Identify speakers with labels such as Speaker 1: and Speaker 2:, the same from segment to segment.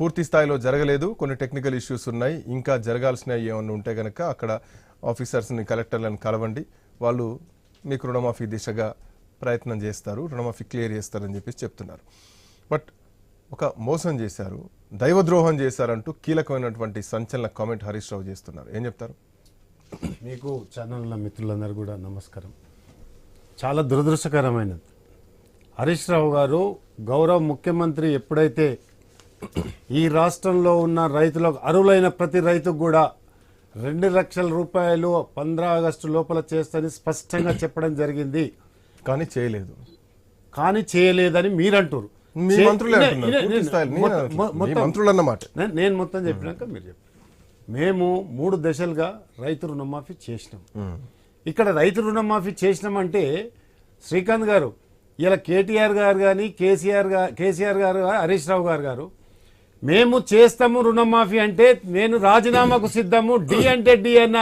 Speaker 1: పూర్తి స్థాయిలో జరగలేదు. కొన్ని టెక్నికల్ ఇష్యూస్ ఉన్నాయి. ఇంకా జరగాల్సినవి ఏమన్నా ఉంటే కనుక అక్కడ ఆఫీసర్స్ని కలెక్టర్లను కలవండి. వాళ్ళు మీకు రుణమాఫీ దిశగా ప్రయత్నం చేస్తారు. రుణమాఫీ క్లియర్ చేస్తారని చెప్పేసి చెప్తున్నారు. బట్ ఒక మోసం చేశారు. దైవద్రోహం చేశారంటూ కీలకమైనటువంటి సంచలన కామెంట్ హరీష్ రావు చేస్తున్నారు. ఏం చెప్తారు?
Speaker 2: మీకు ఛానల్ మిత్రులందరూ కూడా నమస్కారం. చాలా దురదృష్టకరమైనది. హరీష్ రావు గారు గౌరవ ముఖ్యమంత్రి ఎప్పుడైతే ఈ రాష్ట్రంలో ఉన్న రైతులకు అర్హులైన ప్రతి రైతుకు కూడా రెండు లక్షల రూపాయలు పంద్రా ఆగస్టు లోపల చేస్తని స్పష్టంగా చెప్పడం జరిగింది.
Speaker 1: కానీ చేయలేదు.
Speaker 2: కానీ చేయలేదని మీరంటారు
Speaker 1: మంత్రులే అన్నమాట
Speaker 2: నేను- మొత్తం చెప్పినాక మీరు చెప్పండి. మేము మూడు దశలుగా రైతు రుణమాఫీ చేసినాం. ఇక్కడ రైతు రుణమాఫీ చేసినామంటే శ్రీకాంత్ గారు ఇలా కేటీఆర్ గారు కానీ కేసీఆర్గా కేసీఆర్ గారు హరీష్ రావు గారు గారు మేము చేస్తాము రుణమాఫీ అంటే నేను రాజీనామాకు సిద్ధము డి అంటే డి అన్న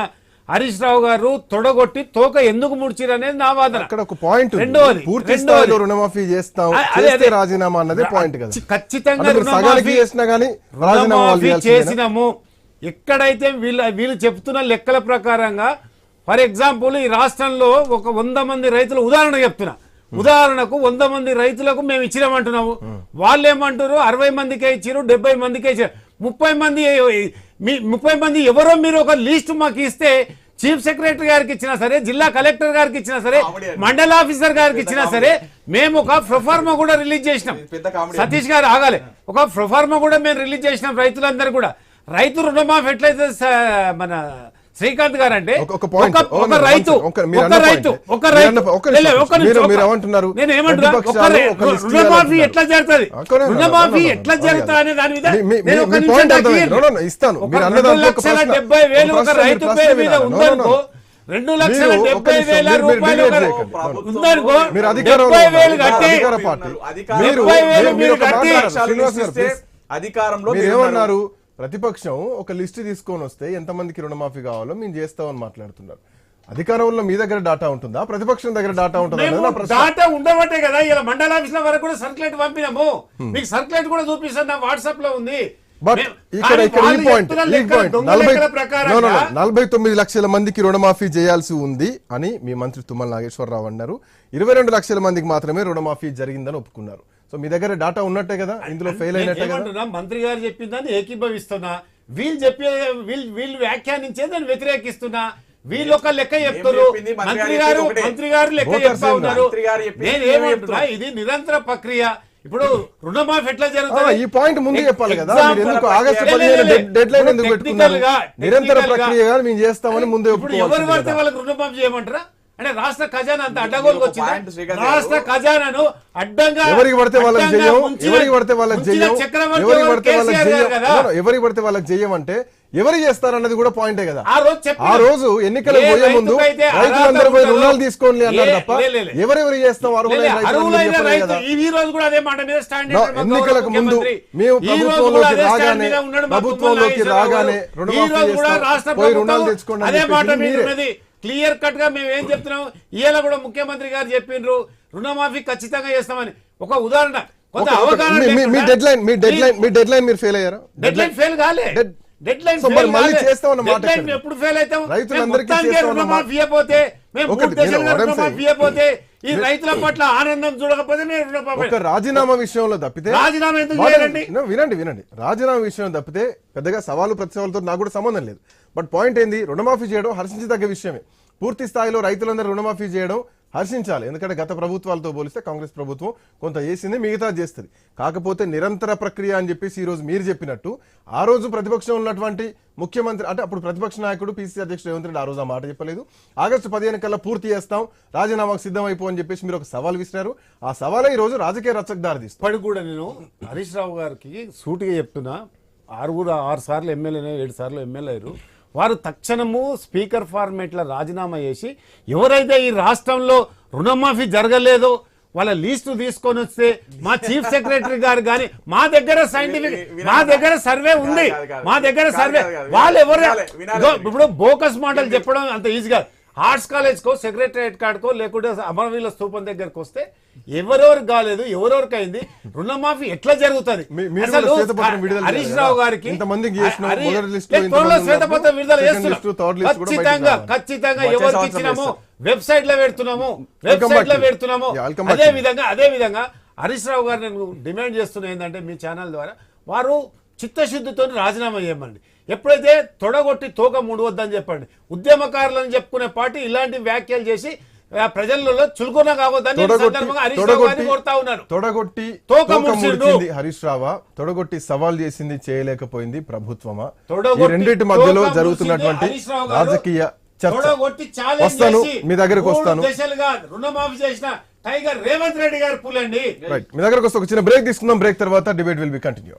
Speaker 2: హరీష్ రావు గారు తొడగొట్టి తోక ఎందుకు ముడిచిరు అనేది నా వాదన
Speaker 1: అక్కడ ఒక పాయింట్ ఉంది.
Speaker 2: రెండోది
Speaker 1: పూర్తి
Speaker 2: రెండోది.
Speaker 1: స్థాయిలో రుణమాఫీ చేస్తాం చేస్తే. రాజీనామా అన్నదే పాయింట్ కదా
Speaker 2: ఖచ్చితంగా రుణమాఫీ-
Speaker 1: చేసినా గానీ రాజీనామా?
Speaker 2: చేసినాము ఎక్కడైతే వీళ్ళ వీళ్ళు చెప్తున్న లెక్కల ప్రకారంగా ఫర్ ఎగ్జాంపుల్ ఈ రాష్ట్రంలో ఒక వంద మంది రైతులు ఉదాహరణ చెప్తున్నా ఉదాహరణకు వంద మంది రైతులకు మేము ఇచ్చినామంటున్నాము. వాళ్ళు ఏమంటారు అరవై మందికే ఇచ్చారు డెబ్బై మందికే ఇచ్చారు ముప్పై మంది మీ ముప్పై మంది ఎవరో మీరు ఒక లిస్ట్ మాకు ఇస్తే చీఫ్ సెక్రటరీ గారికి ఇచ్చినా సరే జిల్లా కలెక్టర్ గారికి ఇచ్చినా సరే మండల ఆఫీసర్ గారికి ఇచ్చినా సరే మేము ఒక ప్రొఫార్మా కూడా రిలీజ్ చేసినాం. సతీష్ గారు ఆగాలి. ఒక ప్రొఫార్మా కూడా మేము రిలీజ్ చేసినాం రైతులందరూ కూడా. రైతు రుణమాఫీ ఎట్లయితే మన శ్రీకాంత్ గారు అంటే
Speaker 1: ఒక-
Speaker 2: రైతు.
Speaker 1: ఒక- మీరు
Speaker 2: ఒక
Speaker 1: అన్న
Speaker 2: రైతు. ఒక రైతు? నేను రుణమాఫీ. ఎట్లా జరుగుతుంది రుణమాఫీ ఎట్లా
Speaker 1: no,
Speaker 2: జరుగుతా
Speaker 1: no.
Speaker 2: అనే దాని మీద నేను ఒక నిమిషం
Speaker 1: ఇస్తాను.
Speaker 2: లక్షల డెబ్బై వేలు
Speaker 1: ఒక
Speaker 2: రైతు పేరు మీద ఉందనుకో. రెండు లక్షల డెబ్బై వేల
Speaker 1: మీరు- మీరు
Speaker 2: రూపాయలు. ఉందనుకో డెబ్బై. వేలు కట్టి
Speaker 1: అధికార పార్టీ
Speaker 3: అధికారం-
Speaker 1: మీరు
Speaker 2: డెబ్బై వేలు
Speaker 1: మీరు-
Speaker 2: కట్టి.
Speaker 3: అధికారంలో
Speaker 1: మీరు. ఏమన్నారు ప్రతిపక్షం ఒక లిస్ట్ తీసుకొని వస్తే ఎంతమందికి రుణమాఫీ కావాలో మేము చేస్తామని మాట్లాడుతున్నారు. అధికారంలో మీ దగ్గర డాటా ఉంటుందా? ప్రతిపక్షం దగ్గర డాటా ఉంటుందా.
Speaker 2: డాటా ఉండబట్టే కదా ఇలా మండల ఆఫీసుల వరకు కూడా సర్క్యులేట్ పంపినాము. మీకు సర్క్యులేట్ కూడా చూపిస్తాను నా వాట్సాప్లో ఉంది.
Speaker 1: బట్ ఇక్కడ ఈ పాయింట్ ఈ పాయింట్ నలభై తొమ్మిది లక్షల మందికి రుణమాఫీ చేయాల్సి ఉంది అని మీ మంత్రి తుమ్మల నాగేశ్వరరావు అన్నారు. ఇరవై రెండు లక్షల మందికి మాత్రమే రుణమాఫీ జరిగిందని ఒప్పుకున్నారు. సో మీ దగ్గర డాటా ఉన్నట్టే కదా? ఇందులో ఫెయిల్ అయినట్టే కదా?
Speaker 2: మంత్రి గారు చెప్పిందని ఏకీభవిస్తున్నా. వీళ్ళు చెప్పే వీళ్ళు వీళ్ళు వ్యాఖ్యానించే దాన్ని వ్యతిరేకిస్తున్నా. వీళ్ళు ఒక లెక్క చెప్తారు
Speaker 3: మంత్రి గారు.
Speaker 2: మంత్రి గారు లెక్క చెప్తా. ఉన్నారు.
Speaker 3: మంత్రి గారు చెప్పింది
Speaker 2: నేను ఏమంటున్నా?
Speaker 3: చెప్తున్నాం.
Speaker 2: ఇది నిరంతర ప్రక్రియ. ఇప్పుడు రుణమాఫీ ఎట్లా
Speaker 1: ఆ,
Speaker 2: జరుగుతుంది
Speaker 1: ఈ పాయింట్ ముందు చెప్పాలి కదా. ఎందుకు ఆగస్టు పదిహేను. డెడ్ లైన్ ఎందుకు పెట్టుకున్నారు? నిరంతర ప్రక్రియగా మేము చేస్తామని ముందే
Speaker 2: ఇప్పుడు ఎవరు పడితే. వాళ్ళకి రుణమాఫీ చేయమంటారా? అంటే రాష్ట్ర ఖజానా అంత అడ్డగోలుకు
Speaker 3: ఒక
Speaker 2: వచ్చిందా. రాష్ట్ర ఖజానాను అడ్డంగా
Speaker 1: ఎవరికి పడితే వాళ్ళకి
Speaker 2: ముంచిన-
Speaker 1: ఎవరికి పడితే వాళ్ళకి
Speaker 2: చక్రవర్తి
Speaker 1: ఎవరికి
Speaker 2: ఎవరు?
Speaker 1: పడితే వాళ్ళకి no, ఎవరికి పడితే వాళ్ళకి చెయ్యం అంటే ఎవరు చేస్తారన్నది కూడా పాయింటే కదా
Speaker 2: ఆ రోజు చెప్పిన-
Speaker 1: ఆ రోజు ఎన్నికలకు
Speaker 2: ఏ
Speaker 1: పోయే ముందు రైతులందరూ పోయి రుణాలు తీసుకోండి అన్నారు తప్ప
Speaker 2: లే, లే, లే.
Speaker 1: ఎవరెవరు చేస్తాం ఎన్నికలకు ముందు. మేము ప్రభుత్వంలోకి రాగానే ప్రభుత్వంలోకి రాగానే. రుణమాఫీ
Speaker 2: కూడా
Speaker 1: చేస్తాం.
Speaker 2: రాష్ట్ర
Speaker 1: పోయి రుణాలు
Speaker 2: ప్రభుత్వం
Speaker 1: తెచ్చుకోండి అని
Speaker 2: అదే మాట
Speaker 1: చెప్పింది
Speaker 2: మీద
Speaker 1: మీరే.
Speaker 2: క్లియర్ కట్గా మేము ఏం చెప్తున్నాం ఇవాళ కూడా ముఖ్యమంత్రి గారు చెప్పిండ్రు రుణమాఫీ ఖచ్చితంగా చేస్తామని ఒక ఉదాహరణ కొంత అవగాహన
Speaker 1: మీ- డెడ్ లైన్ మీ డెడ్ లైన్ మీ డెడ్ లైన్ మీరు ఫెయిల్ అయ్యారా
Speaker 2: డెడ్ లైన్ ఫెయిల్ కాలే డెడ్ లైన్
Speaker 1: మరి మళ్ళీ చేస్తామన్న మాట
Speaker 2: డెడ్ లైన్? ఎప్పుడు ఫెయిల్ అవుతాం
Speaker 1: రైతులందరికీ మాట.
Speaker 2: రుణమాఫీ అయిపోతే మేము మూడు దశలుగా రుణమాఫీ
Speaker 1: saying.
Speaker 2: ఈ రైతుల పట్ల ఆనందం చూడకపోతే
Speaker 1: రాజీనామా విషయంలో తప్పితే
Speaker 2: రాజీనామా ఎందుకు చేయాలండి?
Speaker 1: వినండి వినండి. రాజీనామా విషయం తప్పితే పెద్దగా సవాలు ప్రతిసవాలతో నాకు కూడా సంబంధం లేదు. బట్ పాయింట్ ఏంది? రుణమాఫీ చేయడం హర్షించదగ్గ విషయమే. పూర్తి స్థాయిలో రైతులందరూ రుణమాఫీ చేయడం హర్షించాలి. ఎందుకంటే గత ప్రభుత్వాలతో పోలిస్తే కాంగ్రెస్ ప్రభుత్వం కొంత చేసింది మిగతా చేస్తుంది. కాకపోతే నిరంతర ప్రక్రియ అని చెప్పేసి ఈరోజు మీరు చెప్పినట్టు ఆ రోజు ప్రతిపక్షం ఉన్నటువంటి ముఖ్యమంత్రి అంటే అప్పుడు ప్రతిపక్ష నాయకుడు పిసిసి అధ్యక్షుడు రేవంత్ రెడ్డి ఆ రోజు ఆ మాట చెప్పలేదు. ఆగస్టు పదిహేను కల్లా పూర్తి చేస్తాం రాజీనామాకు సిద్ధమైపో అని చెప్పేసి మీరు ఒక సవాల్ విసినారు ఆ సవాలే ఈ రోజు రాజకీయ రచ్చకు దారితీస్తుంది.
Speaker 2: ఇప్పటికి కూడా నేను హరీష్ రావు గారికి సూటిగా చెప్తున్నా. ఆరుగురు ఆరు సార్లు ఎమ్మెల్యేనే ఏడు సార్లు ఎమ్మెల్యే అయ్యారు వారు తక్షణము స్పీకర్ ఫార్మేట్లో రాజీనామా చేసి ఎవరైతే ఈ రాష్ట్రంలో రుణమాఫీ జరగలేదో వాళ్ళ లీస్టు తీసుకొని వస్తే మా చీఫ్ సెక్రటరీ గారు కానీ మా దగ్గర సైంటిఫిక్ మా దగ్గర సర్వే ఉంది. మా దగ్గర సర్వే. వాళ్ళు ఎవరు ఇప్పుడు బోకస్ మాటలు చెప్పడం అంత ఈజీగా ఆర్ట్స్ కాలేజ్కో సెక్రటరియట్ కార్డ్కో లేకుంటే అమరవీల స్థూపం దగ్గరకు వస్తే ఎవరెవరు కాలేదు ఎవరెవరికి అయింది రుణమాఫీ ఎట్లా జరుగుతుంది హరీష్ రావు? గారికి త్వరలో శ్వేతపత్రం విడుదల చేస్తున్నాం ఖచ్చితంగా. ఖచ్చితంగా ఎవరికి ఇచ్చినామో. వెబ్సైట్లో పెడుతున్నాము
Speaker 1: వెబ్సైట్లో.
Speaker 2: పెడుతున్నాము అదే. విధంగా అదే విధంగా హరీష్ రావు గారు నేను డిమాండ్ చేస్తున్నా ఏంటంటే మీ ఛానల్ ద్వారా వారు చిత్తశుద్ధితో రాజీనామా చేయమండి ఎప్పుడైతే తొడగొట్టి తోక ముడవద్దని చెప్పండి ఉద్యమకారులను చెప్పుకునే పార్టీ ఇలాంటి వ్యాఖ్యలు చేసి ప్రజలలో చులకన కావద్దని
Speaker 1: తొడగొట్టి
Speaker 2: హరీష్ రావు
Speaker 1: తొడగొట్టి సవాల్ చేసింది చేయలేకపోయింది ప్రభుత్వమా? ఈ రెండింటి మధ్యలో జరుగుతున్నటువంటి. రాజకీయ చర్చ. వస్తాను మీ దగ్గరకు వస్తాను.
Speaker 2: రుణమాఫీ చేసిన టైగర్ రేవంత్ రెడ్డి గారు పూలండి
Speaker 1: మీ దగ్గరకు వస్తే ఒక చిన్న బ్రేక్ తీసుకుందాం. బ్రేక్ తర్వాత డిబేట్ విల్ బి కంటిన్యూ